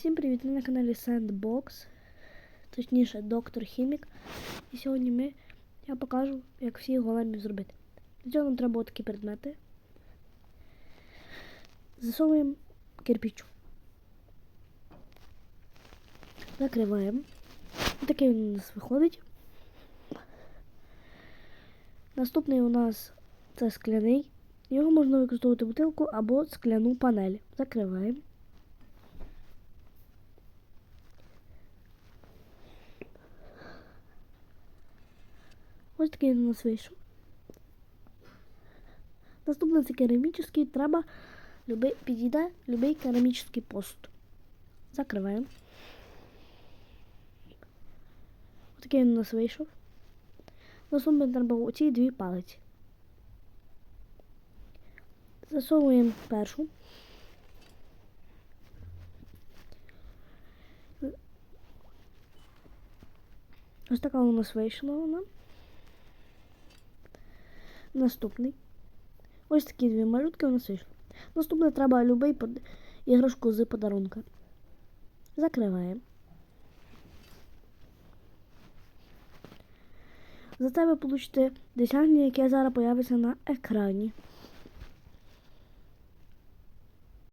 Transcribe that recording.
Всім привіт! Ви на каналі Sandbox, точніше доктор Хімік. І сьогодні ми, я покажу, як всі големів зробити. Для цього нам треба такі предмети. Засовуємо кирпич. Закриваємо. Такий він у нас виходить. Наступний у нас це скляний. Його можна використовувати бутилку або скляну панель. Закриваємо. Ось такий він у нас вийшов. Наступне це керамічний. Треба любий, підійде любий керамічний посуд. Закриваємо. Ось такий він у нас вийшов. Наступне треба оці дві палиці. Засовуємо першу. Ось така у нас вийшла вона. Наступний. Ось такі дві малютки у нас вийшли. Наступне треба любий под... іграшку з подарунка. Закриваємо. За це ви получите досягнення, яке зараз появиться на екрані.